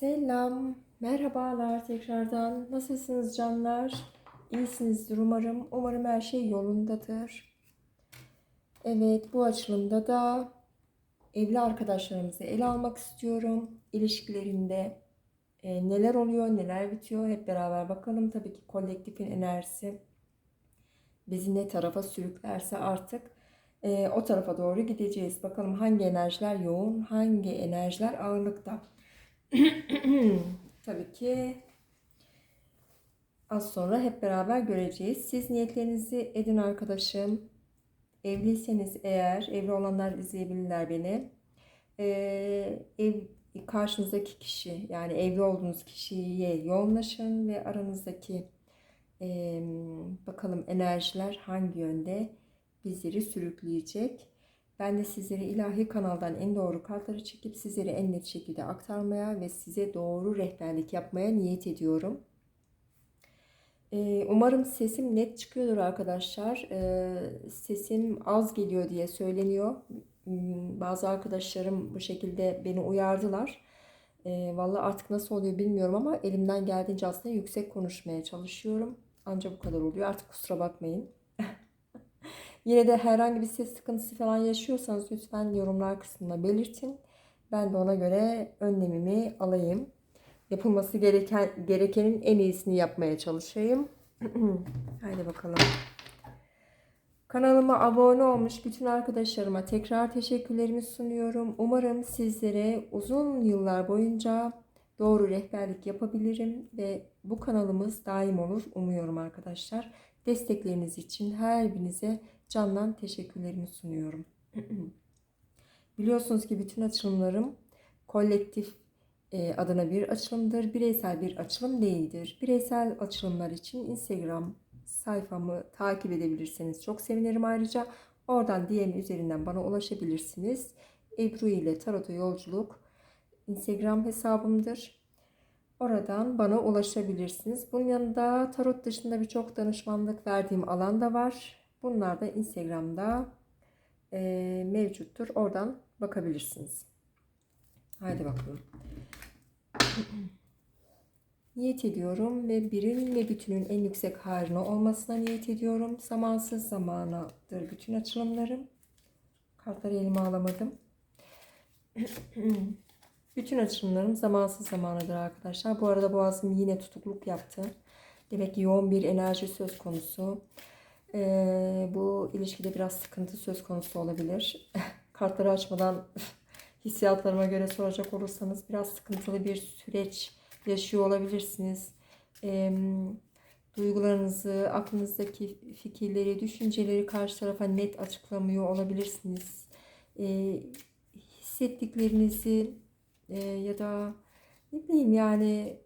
Selam, merhabalar tekrardan. Nasılsınız canlar? İyisinizdir umarım. Umarım her şey yolundadır. Evet, bu açılımda da evli arkadaşlarımızı ele almak istiyorum. İlişkilerinde e, neler oluyor, neler bitiyor hep beraber bakalım. Tabii ki kolektifin enerjisi bizi ne tarafa sürüklerse artık e, o tarafa doğru gideceğiz. Bakalım hangi enerjiler yoğun, hangi enerjiler ağırlıkta. Tabii ki az sonra hep beraber göreceğiz. Siz niyetlerinizi edin arkadaşım. Evliyseniz eğer, evli olanlar izleyebilirler beni. Ee, ev karşınızdaki kişi yani evli olduğunuz kişiye yoğunlaşın ve aranızdaki e, bakalım enerjiler hangi yönde bizleri sürükleyecek. Ben de sizlere ilahi kanaldan en doğru kartları çekip sizlere en net şekilde aktarmaya ve size doğru rehberlik yapmaya niyet ediyorum. Ee, umarım sesim net çıkıyordur arkadaşlar. Ee, sesim az geliyor diye söyleniyor. Hmm, bazı arkadaşlarım bu şekilde beni uyardılar. Ee, Valla artık nasıl oluyor bilmiyorum ama elimden geldiğince aslında yüksek konuşmaya çalışıyorum. Ancak bu kadar oluyor. Artık kusura bakmayın. Yine de herhangi bir ses sıkıntısı falan yaşıyorsanız lütfen yorumlar kısmına belirtin. Ben de ona göre önlemimi alayım. Yapılması gereken gerekenin en iyisini yapmaya çalışayım. Haydi bakalım. Kanalıma abone olmuş bütün arkadaşlarıma tekrar teşekkürlerimi sunuyorum. Umarım sizlere uzun yıllar boyunca doğru rehberlik yapabilirim ve bu kanalımız daim olur umuyorum arkadaşlar. Destekleriniz için her birinize candan teşekkürlerimi sunuyorum. Biliyorsunuz ki bütün açılımlarım kolektif e, adına bir açılımdır. Bireysel bir açılım değildir. Bireysel açılımlar için Instagram sayfamı takip edebilirseniz çok sevinirim ayrıca. Oradan DM üzerinden bana ulaşabilirsiniz. Ebru ile Tarot'a Yolculuk Instagram hesabımdır. Oradan bana ulaşabilirsiniz. Bunun yanında tarot dışında birçok danışmanlık verdiğim alan da var. Bunlar da Instagram'da e, mevcuttur. Oradan bakabilirsiniz. Haydi bakalım. niyet ediyorum ve birin ve bütünün en yüksek haline olmasına niyet ediyorum. Zamansız zamanadır bütün açılımlarım. Kartları elime alamadım. bütün açılımlarım zamansız zamanadır arkadaşlar. Bu arada boğazım yine tutukluk yaptı. Demek ki yoğun bir enerji söz konusu. Ee, bu ilişkide biraz sıkıntı söz konusu olabilir. Kartları açmadan hissiyatlarıma göre soracak olursanız biraz sıkıntılı bir süreç yaşıyor olabilirsiniz. Ee, duygularınızı, aklınızdaki fikirleri, düşünceleri karşı tarafa net açıklamıyor olabilirsiniz. Ee, hissettiklerinizi e, ya da ne bileyim yani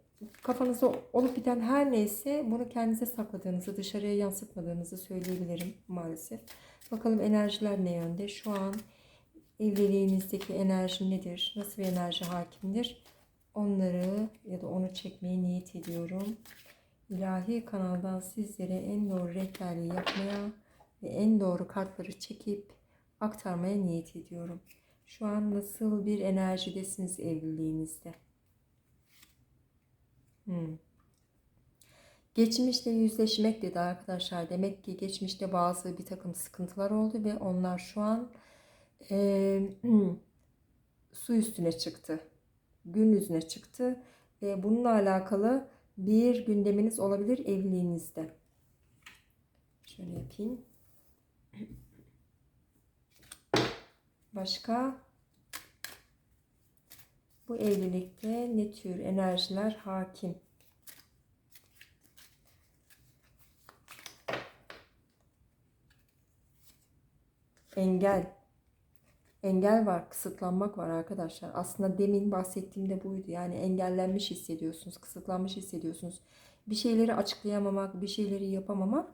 kafanızda olup biten her neyse bunu kendinize sakladığınızı, dışarıya yansıtmadığınızı söyleyebilirim maalesef. Bakalım enerjiler ne yönde? Şu an evliliğinizdeki enerji nedir? Nasıl bir enerji hakimdir? Onları ya da onu çekmeye niyet ediyorum. İlahi kanaldan sizlere en doğru rehberliği yapmaya ve en doğru kartları çekip aktarmaya niyet ediyorum. Şu an nasıl bir enerjidesiniz evliliğinizde? Hmm. Geçmişle yüzleşmek dedi arkadaşlar. Demek ki geçmişte bazı bir takım sıkıntılar oldu ve onlar şu an e, su üstüne çıktı. Gün yüzüne çıktı. Ve bununla alakalı bir gündeminiz olabilir evliliğinizde. Şöyle yapayım. Başka bu evlilikte ne tür enerjiler hakim? Engel. Engel var, kısıtlanmak var arkadaşlar. Aslında demin bahsettiğim de buydu. Yani engellenmiş hissediyorsunuz, kısıtlanmış hissediyorsunuz. Bir şeyleri açıklayamamak, bir şeyleri yapamamak.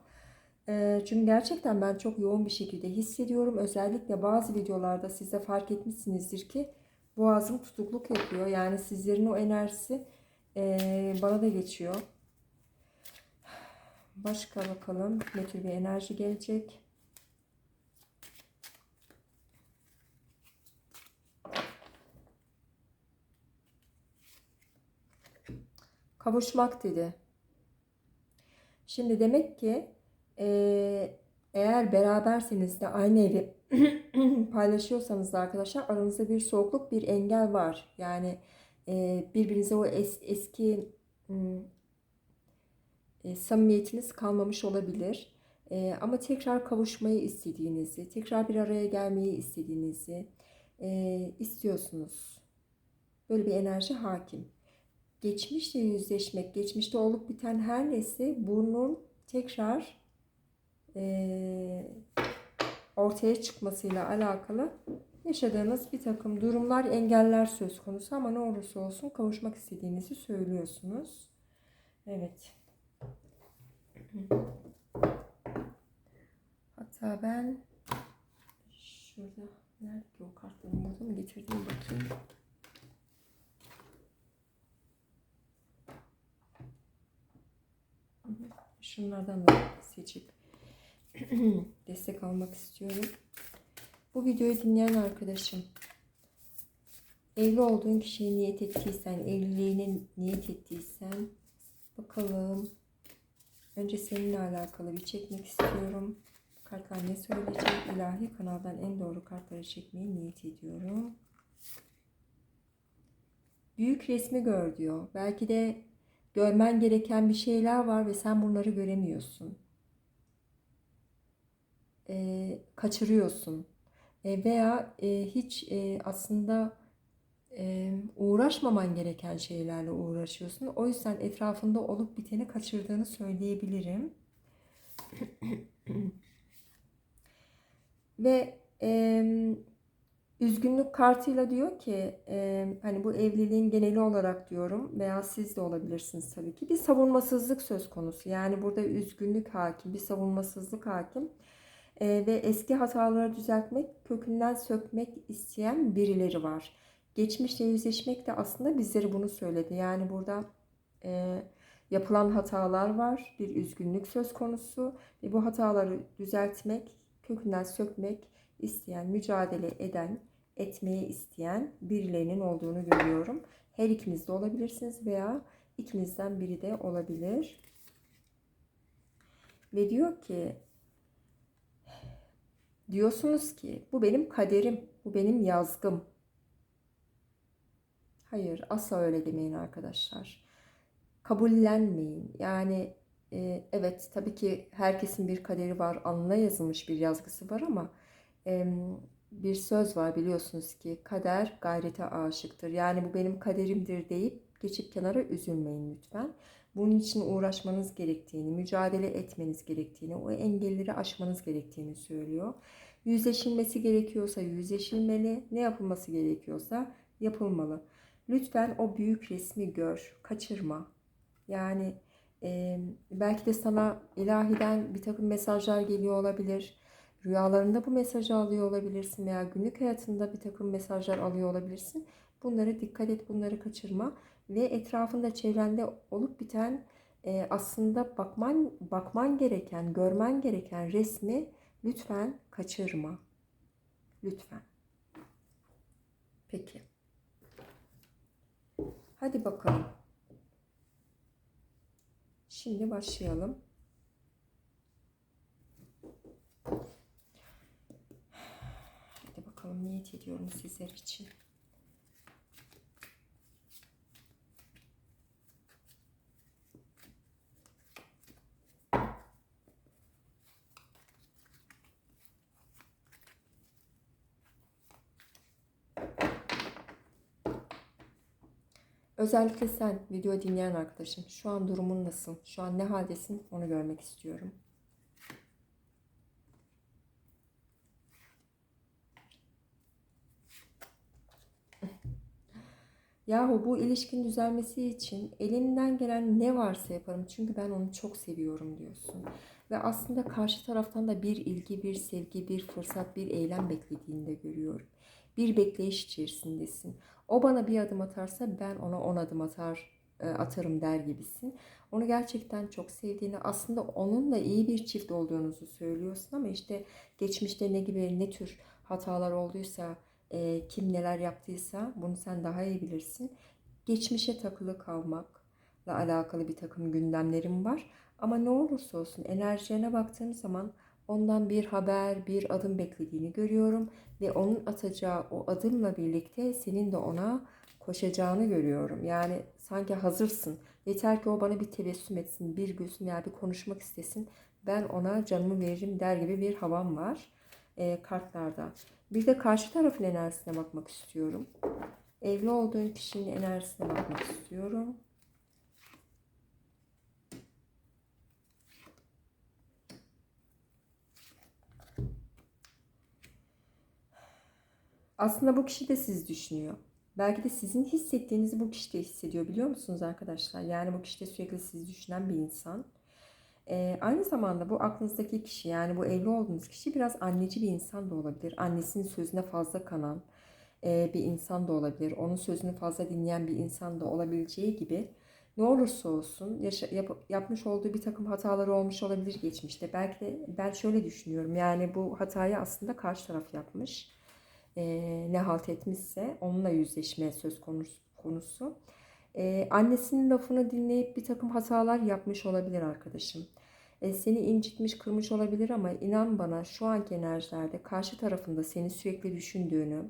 Çünkü gerçekten ben çok yoğun bir şekilde hissediyorum. Özellikle bazı videolarda siz de fark etmişsinizdir ki boğazım tutukluk yapıyor. Yani sizlerin o enerjisi e, bana da geçiyor. Başka bakalım ne tür bir enerji gelecek. Kavuşmak dedi. Şimdi demek ki eee, eğer beraberseniz de aynı evi paylaşıyorsanız da arkadaşlar aranızda bir soğukluk, bir engel var. Yani eee, birbirinize o es- eski e, samimiyetiniz kalmamış olabilir. E, ama tekrar kavuşmayı istediğinizi, tekrar bir araya gelmeyi istediğinizi e, istiyorsunuz. Böyle bir enerji hakim. Geçmişle yüzleşmek, geçmişte olup biten her neyse bunun tekrar e, ortaya çıkmasıyla alakalı yaşadığınız bir takım durumlar, engeller söz konusu ama ne olursa olsun kavuşmak istediğinizi söylüyorsunuz. Evet. Hatta ben şurada nerede o kartlarım burada mı getirdim bakayım. Şunlardan da seçip destek almak istiyorum. Bu videoyu dinleyen arkadaşım evli olduğun kişiye niyet ettiysen, evliliğine niyet ettiysen bakalım Önce seninle alakalı bir çekmek istiyorum. Kartlar ne söyleyecek? İlahi kanaldan en doğru kartları çekmeye niyet ediyorum. Büyük resmi gör diyor. Belki de görmen gereken bir şeyler var ve sen bunları göremiyorsun. Ee, kaçırıyorsun. Ee, veya e, hiç e, aslında e, uğraşmaman gereken şeylerle uğraşıyorsun. O yüzden etrafında olup biteni kaçırdığını söyleyebilirim. Ve e, üzgünlük kartıyla diyor ki e, hani bu evliliğin geneli olarak diyorum veya siz de olabilirsiniz tabii ki bir savunmasızlık söz konusu. Yani burada üzgünlük hakim, bir savunmasızlık hakim. E, ve eski hataları düzeltmek, kökünden sökmek isteyen birileri var geçmişle yüzleşmek de aslında bizlere bunu söyledi. Yani burada e, yapılan hatalar var, bir üzgünlük söz konusu ve bu hataları düzeltmek, kökünden sökmek isteyen, mücadele eden, etmeye isteyen birilerinin olduğunu görüyorum. Her ikiniz de olabilirsiniz veya ikinizden biri de olabilir. Ve diyor ki diyorsunuz ki bu benim kaderim, bu benim yazgım. Hayır, asla öyle demeyin arkadaşlar. Kabullenmeyin. Yani e, evet tabii ki herkesin bir kaderi var, alnına yazılmış bir yazgısı var ama e, bir söz var biliyorsunuz ki kader gayrete aşıktır. Yani bu benim kaderimdir deyip geçip kenara üzülmeyin lütfen. Bunun için uğraşmanız gerektiğini, mücadele etmeniz gerektiğini, o engelleri aşmanız gerektiğini söylüyor. Yüzleşilmesi gerekiyorsa yüzleşilmeli, ne yapılması gerekiyorsa yapılmalı. Lütfen o büyük resmi gör, kaçırma. Yani e, belki de sana ilahiden bir takım mesajlar geliyor olabilir. Rüyalarında bu mesajı alıyor olabilirsin veya günlük hayatında bir takım mesajlar alıyor olabilirsin. Bunlara dikkat et, bunları kaçırma ve etrafında çevrende olup biten e, aslında bakman bakman gereken, görmen gereken resmi lütfen kaçırma. Lütfen. Peki. Hadi bakalım. Şimdi başlayalım. Hadi bakalım niyet ediyorum sizler için. Özellikle sen video dinleyen arkadaşım şu an durumun nasıl? Şu an ne haldesin? Onu görmek istiyorum. Yahu bu ilişkin düzelmesi için elimden gelen ne varsa yaparım. Çünkü ben onu çok seviyorum diyorsun. Ve aslında karşı taraftan da bir ilgi, bir sevgi, bir fırsat, bir eylem beklediğini de görüyorum. Bir bekleyiş içerisindesin. O bana bir adım atarsa ben ona on adım atar e, atarım der gibisin. Onu gerçekten çok sevdiğini, aslında onunla iyi bir çift olduğunuzu söylüyorsun ama işte geçmişte ne gibi ne tür hatalar olduysa, e, kim neler yaptıysa bunu sen daha iyi bilirsin. Geçmişe takılı kalmak, alakalı bir takım gündemlerim var. Ama ne olursa olsun enerjilerine baktığım zaman ondan bir haber, bir adım beklediğini görüyorum ve onun atacağı o adımla birlikte senin de ona koşacağını görüyorum. Yani sanki hazırsın. Yeter ki o bana bir tebessüm etsin, bir gülsün ya bir konuşmak istesin. Ben ona canımı veririm der gibi bir havam var e, kartlarda. Bir de karşı tarafın enerjisine bakmak istiyorum. Evli olduğun kişinin enerjisine bakmak istiyorum. Aslında bu kişi de siz düşünüyor. Belki de sizin hissettiğinizi bu kişi de hissediyor biliyor musunuz arkadaşlar? Yani bu kişi de sürekli sizi düşünen bir insan. Ee, aynı zamanda bu aklınızdaki kişi yani bu evli olduğunuz kişi biraz anneci bir insan da olabilir. Annesinin sözüne fazla kanan e, bir insan da olabilir. Onun sözünü fazla dinleyen bir insan da olabileceği gibi ne olursa olsun yaşa, yap, yapmış olduğu bir takım hataları olmuş olabilir geçmişte. Belki de ben şöyle düşünüyorum yani bu hatayı aslında karşı taraf yapmış. E, ne halt etmişse onunla yüzleşme söz konusu. konusu. Ee, annesinin lafını dinleyip bir takım hatalar yapmış olabilir arkadaşım. Ee, seni incitmiş, kırmış olabilir ama inan bana şu anki enerjilerde karşı tarafında seni sürekli düşündüğünü,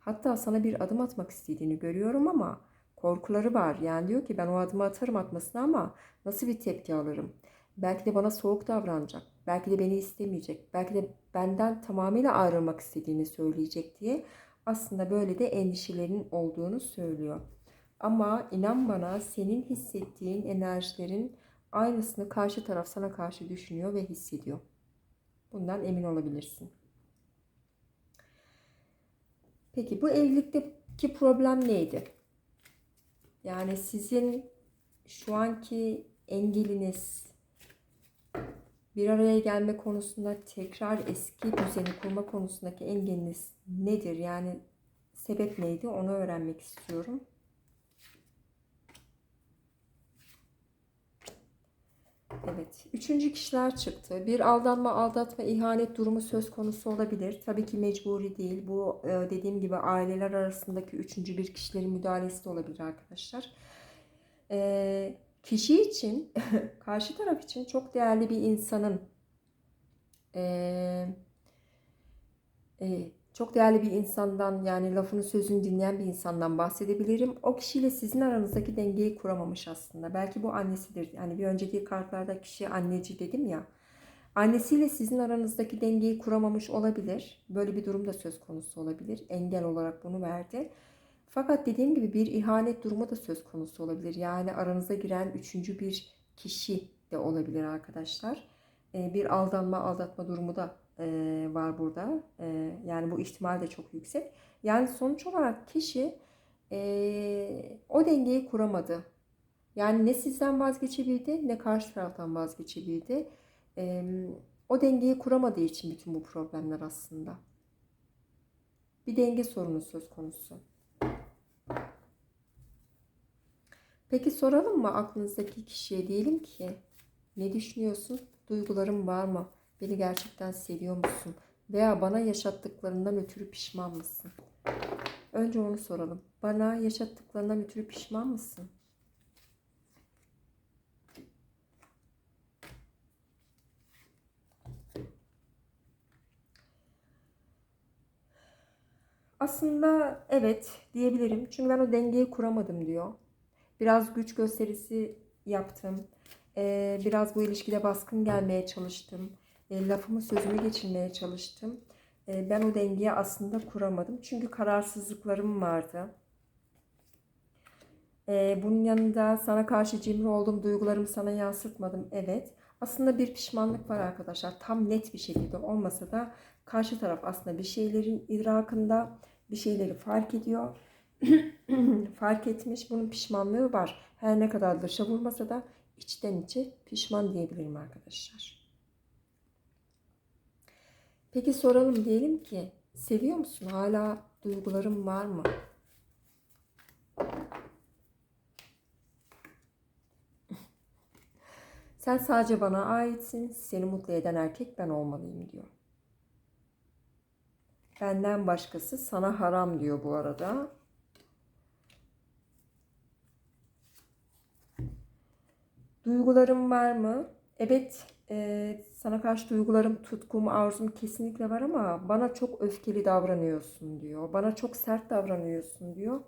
hatta sana bir adım atmak istediğini görüyorum ama korkuları var. Yani diyor ki ben o adımı atarım atmasına ama nasıl bir tepki alırım? Belki de bana soğuk davranacak. Belki de beni istemeyecek. Belki de benden tamamıyla ayrılmak istediğini söyleyecek diye aslında böyle de endişelerinin olduğunu söylüyor. Ama inan bana senin hissettiğin enerjilerin aynısını karşı taraf sana karşı düşünüyor ve hissediyor. Bundan emin olabilirsin. Peki bu evlilikteki problem neydi? Yani sizin şu anki engeliniz bir araya gelme konusunda tekrar eski düzeni kurma konusundaki engeliniz nedir? Yani sebep neydi? Onu öğrenmek istiyorum. Evet. Üçüncü kişiler çıktı. Bir aldanma, aldatma, ihanet durumu söz konusu olabilir. Tabii ki mecburi değil. Bu e, dediğim gibi aileler arasındaki üçüncü bir kişilerin müdahalesi de olabilir arkadaşlar. E, kişi için, karşı taraf için çok değerli bir insanın e, e, çok değerli bir insandan yani lafını sözünü dinleyen bir insandan bahsedebilirim. O kişiyle sizin aranızdaki dengeyi kuramamış aslında. Belki bu annesidir. Yani bir önceki kartlarda kişi anneci dedim ya. Annesiyle sizin aranızdaki dengeyi kuramamış olabilir. Böyle bir durum da söz konusu olabilir. Engel olarak bunu verdi. Fakat dediğim gibi bir ihanet durumu da söz konusu olabilir. Yani aranıza giren üçüncü bir kişi de olabilir arkadaşlar. Ee, bir aldanma, aldatma durumu da e, var burada. E, yani bu ihtimal de çok yüksek. Yani sonuç olarak kişi e, o dengeyi kuramadı. Yani ne sizden vazgeçebildi ne karşı taraftan vazgeçebildi. E, o dengeyi kuramadığı için bütün bu problemler aslında. Bir denge sorunu söz konusu. Peki soralım mı aklınızdaki kişiye diyelim ki ne düşünüyorsun? Duyguların var mı? Beni gerçekten seviyor musun? Veya bana yaşattıklarından ötürü pişman mısın? Önce onu soralım. Bana yaşattıklarından ötürü pişman mısın? Aslında evet diyebilirim. Çünkü ben o dengeyi kuramadım diyor. Biraz güç gösterisi yaptım. Ee, biraz bu ilişkide baskın gelmeye çalıştım e, lafımı sözümü geçirmeye çalıştım. E, ben o dengeyi aslında kuramadım. Çünkü kararsızlıklarım vardı. E, bunun yanında sana karşı cimri oldum, duygularımı sana yansıtmadım. Evet. Aslında bir pişmanlık var arkadaşlar. Tam net bir şekilde olmasa da karşı taraf aslında bir şeylerin idrakında bir şeyleri fark ediyor. fark etmiş. Bunun pişmanlığı var. Her ne kadar dışa vurmasa da içten içe pişman diyebilirim arkadaşlar. Peki soralım diyelim ki seviyor musun? Hala duyguların var mı? Sen sadece bana aitsin. Seni mutlu eden erkek ben olmalıyım diyor. Benden başkası sana haram diyor bu arada. Duygularım var mı? Evet, e, sana karşı duygularım, tutkum, arzum kesinlikle var ama bana çok öfkeli davranıyorsun diyor. Bana çok sert davranıyorsun diyor.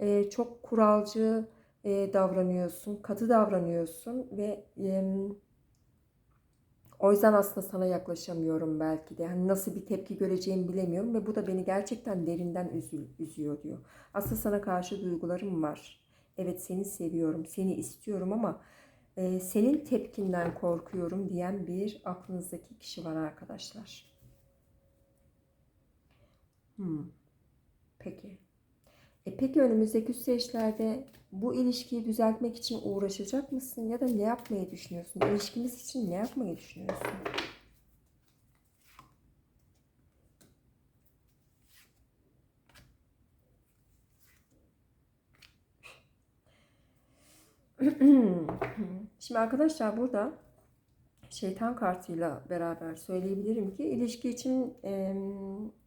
E, çok kuralcı e, davranıyorsun, katı davranıyorsun ve e, o yüzden aslında sana yaklaşamıyorum belki de. Hani nasıl bir tepki göreceğimi bilemiyorum ve bu da beni gerçekten derinden üzü- üzüyor diyor. Aslında sana karşı duygularım var. Evet seni seviyorum, seni istiyorum ama e, senin tepkinden korkuyorum diyen bir aklınızdaki kişi var arkadaşlar. Hmm. Peki. E peki önümüzdeki süreçlerde bu ilişkiyi düzeltmek için uğraşacak mısın ya da ne yapmayı düşünüyorsun? İlişkimiz için ne yapmayı düşünüyorsun? Şimdi arkadaşlar burada şeytan kartıyla beraber söyleyebilirim ki ilişki için e,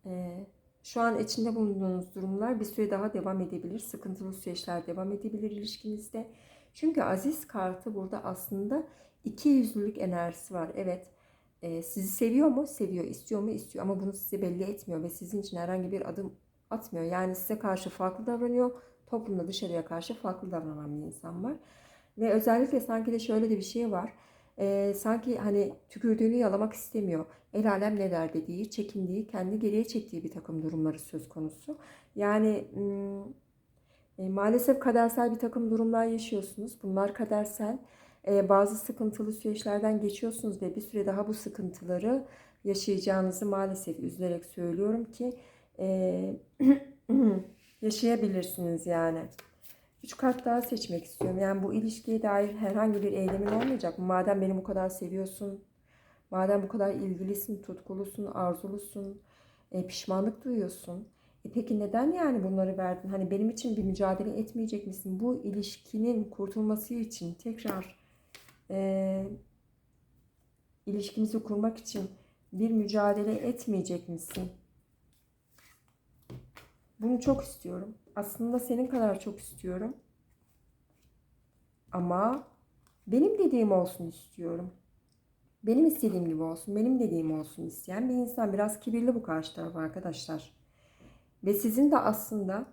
e, şu an içinde bulunduğunuz durumlar bir süre daha devam edebilir. Sıkıntılı süreçler devam edebilir ilişkinizde. Çünkü aziz kartı burada aslında iki yüzlülük enerjisi var. Evet e, sizi seviyor mu? Seviyor. İstiyor mu? İstiyor. Ama bunu size belli etmiyor ve sizin için herhangi bir adım atmıyor. Yani size karşı farklı davranıyor. Toplumda dışarıya karşı farklı davranan bir insan var. Ve özellikle sanki de şöyle de bir şey var. Ee, sanki hani tükürdüğünü yalamak istemiyor. El alem ne der dediği, çekindiği, kendi geriye çektiği bir takım durumları söz konusu. Yani e, maalesef kadersel bir takım durumlar yaşıyorsunuz. Bunlar kadersel. E, bazı sıkıntılı süreçlerden geçiyorsunuz ve bir süre daha bu sıkıntıları yaşayacağınızı maalesef üzülerek söylüyorum ki e, yaşayabilirsiniz yani. Üç kart daha seçmek istiyorum. Yani bu ilişkiye dair herhangi bir eylemin olmayacak mı? Madem beni bu kadar seviyorsun, madem bu kadar ilgilisin, tutkulusun, arzulusun, e, pişmanlık duyuyorsun. E peki neden yani bunları verdin? Hani benim için bir mücadele etmeyecek misin? Bu ilişkinin kurtulması için tekrar e, ilişkimizi kurmak için bir mücadele etmeyecek misin? Bunu çok istiyorum. Aslında senin kadar çok istiyorum. Ama benim dediğim olsun istiyorum. Benim istediğim gibi olsun, benim dediğim olsun isteyen bir insan. Biraz kibirli bu karşı taraf arkadaşlar. Ve sizin de aslında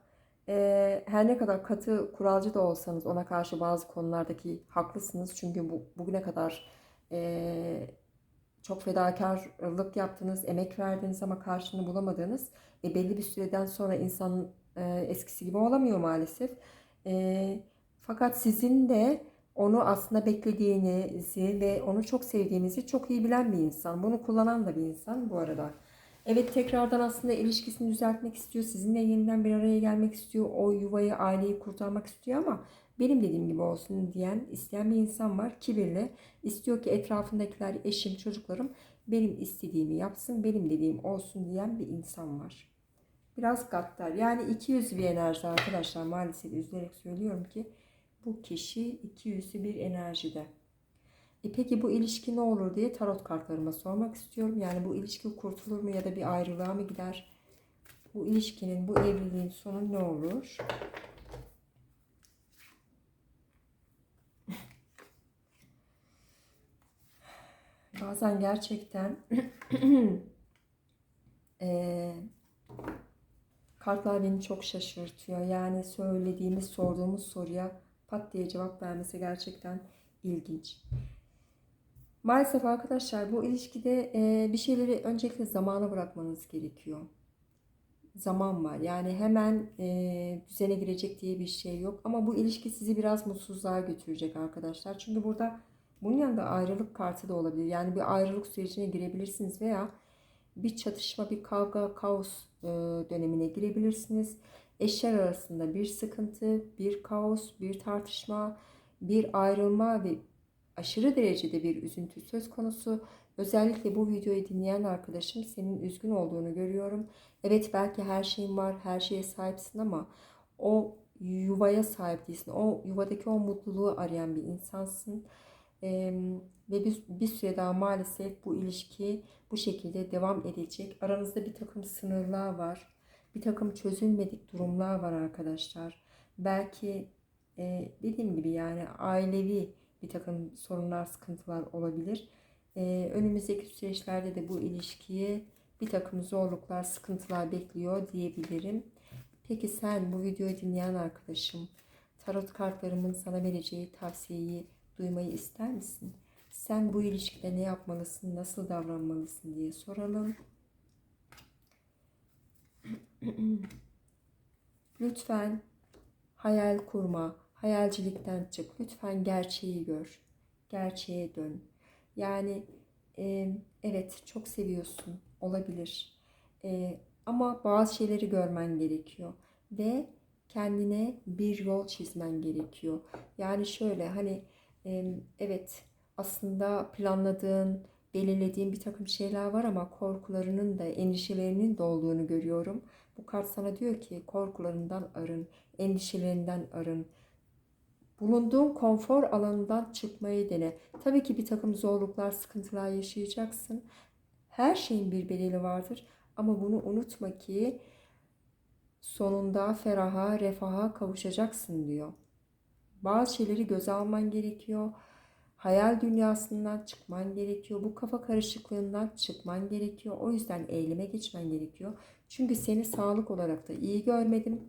e, her ne kadar katı kuralcı da olsanız ona karşı bazı konulardaki haklısınız. Çünkü bu, bugüne kadar e, çok fedakarlık yaptınız, emek verdiniz ama karşılığını bulamadınız. E, belli bir süreden sonra insan e, eskisi gibi olamıyor maalesef. E, fakat sizin de onu aslında beklediğinizi ve onu çok sevdiğinizi çok iyi bilen bir insan. Bunu kullanan da bir insan bu arada. Evet tekrardan aslında ilişkisini düzeltmek istiyor. Sizinle yeniden bir araya gelmek istiyor. O yuvayı, aileyi kurtarmak istiyor ama benim dediğim gibi olsun diyen, isteyen bir insan var. Kibirli. İstiyor ki etrafındakiler, eşim, çocuklarım benim istediğimi yapsın, benim dediğim olsun diyen bir insan var. Biraz gaddar. Yani iki yüzlü bir enerji arkadaşlar. Maalesef üzülerek söylüyorum ki bu kişi iki yüzlü bir enerjide. E peki bu ilişki ne olur diye tarot kartlarıma sormak istiyorum. Yani bu ilişki kurtulur mu ya da bir ayrılığa mı gider? Bu ilişkinin, bu evliliğin sonu ne olur? Bazen gerçekten e, kartlar beni çok şaşırtıyor. Yani söylediğimiz, sorduğumuz soruya pat diye cevap vermesi gerçekten ilginç. Maalesef arkadaşlar bu ilişkide e, bir şeyleri öncelikle zamana bırakmanız gerekiyor. Zaman var. Yani hemen e, düzene girecek diye bir şey yok. Ama bu ilişki sizi biraz mutsuzluğa götürecek arkadaşlar. Çünkü burada bunun yanında ayrılık kartı da olabilir. Yani bir ayrılık sürecine girebilirsiniz veya bir çatışma, bir kavga, kaos e, dönemine girebilirsiniz. Eşler arasında bir sıkıntı, bir kaos, bir tartışma, bir ayrılma ve aşırı derecede bir üzüntü söz konusu. Özellikle bu videoyu dinleyen arkadaşım senin üzgün olduğunu görüyorum. Evet belki her şeyin var, her şeye sahipsin ama o yuvaya sahip değilsin. O yuvadaki o mutluluğu arayan bir insansın. Ee, ve bir, bir süre daha maalesef bu ilişki bu şekilde devam edecek. Aranızda bir takım sınırlar var. Bir takım çözülmedik durumlar var arkadaşlar. Belki e, dediğim gibi yani ailevi bir takım sorunlar, sıkıntılar olabilir. Ee, önümüzdeki süreçlerde de bu ilişkiye bir takım zorluklar, sıkıntılar bekliyor diyebilirim. Peki sen bu videoyu dinleyen arkadaşım, tarot kartlarımın sana vereceği tavsiyeyi duymayı ister misin? Sen bu ilişkide ne yapmalısın, nasıl davranmalısın diye soralım. Lütfen hayal kurma, hayalcilikten çık. Lütfen gerçeği gör, gerçeğe dön. Yani e, evet çok seviyorsun, olabilir. E, ama bazı şeyleri görmen gerekiyor ve kendine bir yol çizmen gerekiyor. Yani şöyle hani evet aslında planladığın, belirlediğin bir takım şeyler var ama korkularının da endişelerinin de olduğunu görüyorum. Bu kart sana diyor ki korkularından arın, endişelerinden arın. Bulunduğun konfor alanından çıkmayı dene. Tabii ki bir takım zorluklar, sıkıntılar yaşayacaksın. Her şeyin bir bedeli vardır. Ama bunu unutma ki sonunda feraha, refaha kavuşacaksın diyor. Bazı şeyleri göze alman gerekiyor. Hayal dünyasından çıkman gerekiyor. Bu kafa karışıklığından çıkman gerekiyor. O yüzden eyleme geçmen gerekiyor. Çünkü seni sağlık olarak da iyi görmedim.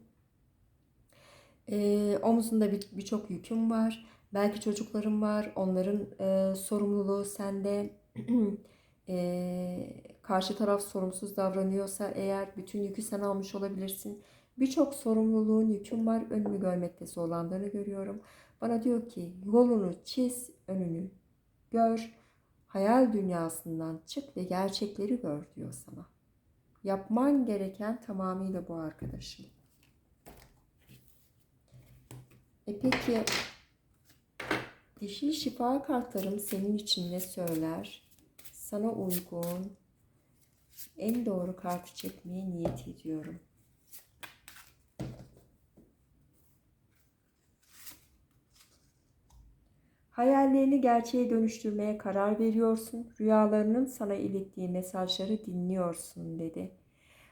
Ee, omuzunda birçok bir yüküm var. Belki çocuklarım var. Onların e, sorumluluğu sende. e, karşı taraf sorumsuz davranıyorsa eğer bütün yükü sen almış olabilirsin. Birçok sorumluluğun yüküm var. Önümü görmekte zorlandığını görüyorum. Bana diyor ki yolunu çiz, önünü gör. Hayal dünyasından çık ve gerçekleri gör diyor sana. Yapman gereken tamamıyla bu arkadaşım. E peki dişi şifa kartlarım senin için ne söyler? Sana uygun en doğru kartı çekmeye niyet ediyorum. Hayallerini gerçeğe dönüştürmeye karar veriyorsun. Rüyalarının sana ilettiği mesajları dinliyorsun dedi.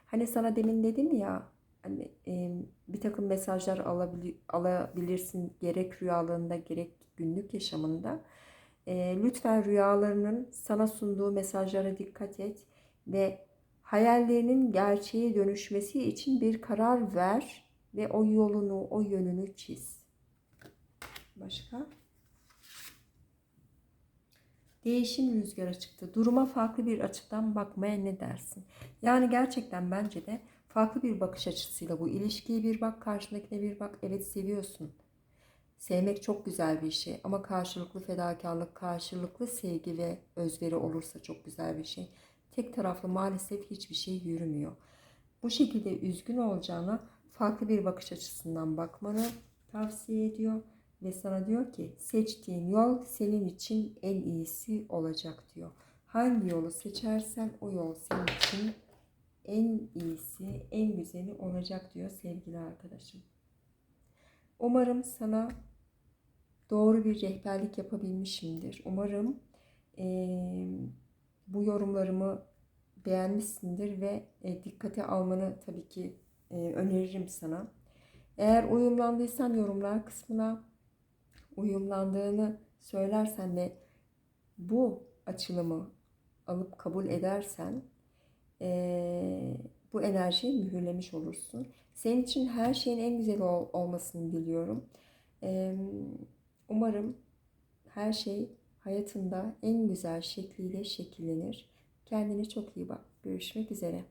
Hani sana demin dedim ya hani, e, bir takım mesajlar alabilir, alabilirsin gerek rüyalarında gerek günlük yaşamında. E, lütfen rüyalarının sana sunduğu mesajlara dikkat et ve hayallerinin gerçeğe dönüşmesi için bir karar ver ve o yolunu, o yönünü çiz. Başka? Değişim rüzgarı çıktı. Duruma farklı bir açıdan bakmaya ne dersin? Yani gerçekten bence de farklı bir bakış açısıyla bu ilişkiye bir bak, karşındakine bir bak. Evet seviyorsun. Sevmek çok güzel bir şey ama karşılıklı fedakarlık, karşılıklı sevgi ve özveri olursa çok güzel bir şey. Tek taraflı maalesef hiçbir şey yürümüyor. Bu şekilde üzgün olacağına farklı bir bakış açısından bakmanı tavsiye ediyor. Ve sana diyor ki seçtiğin yol senin için en iyisi olacak diyor. Hangi yolu seçersen o yol senin için en iyisi, en güzeli olacak diyor sevgili arkadaşım. Umarım sana doğru bir rehberlik yapabilmişimdir. Umarım e, bu yorumlarımı beğenmişsindir ve e, dikkate almanı tabii ki e, öneririm sana. Eğer uyumlandıysan yorumlar kısmına uyumlandığını söylersen ve bu açılımı alıp kabul edersen e, bu enerjiyi mühürlemiş olursun. Senin için her şeyin en güzel ol, olmasını diliyorum. E, umarım her şey hayatında en güzel şekliyle şekillenir. Kendine çok iyi bak. Görüşmek üzere.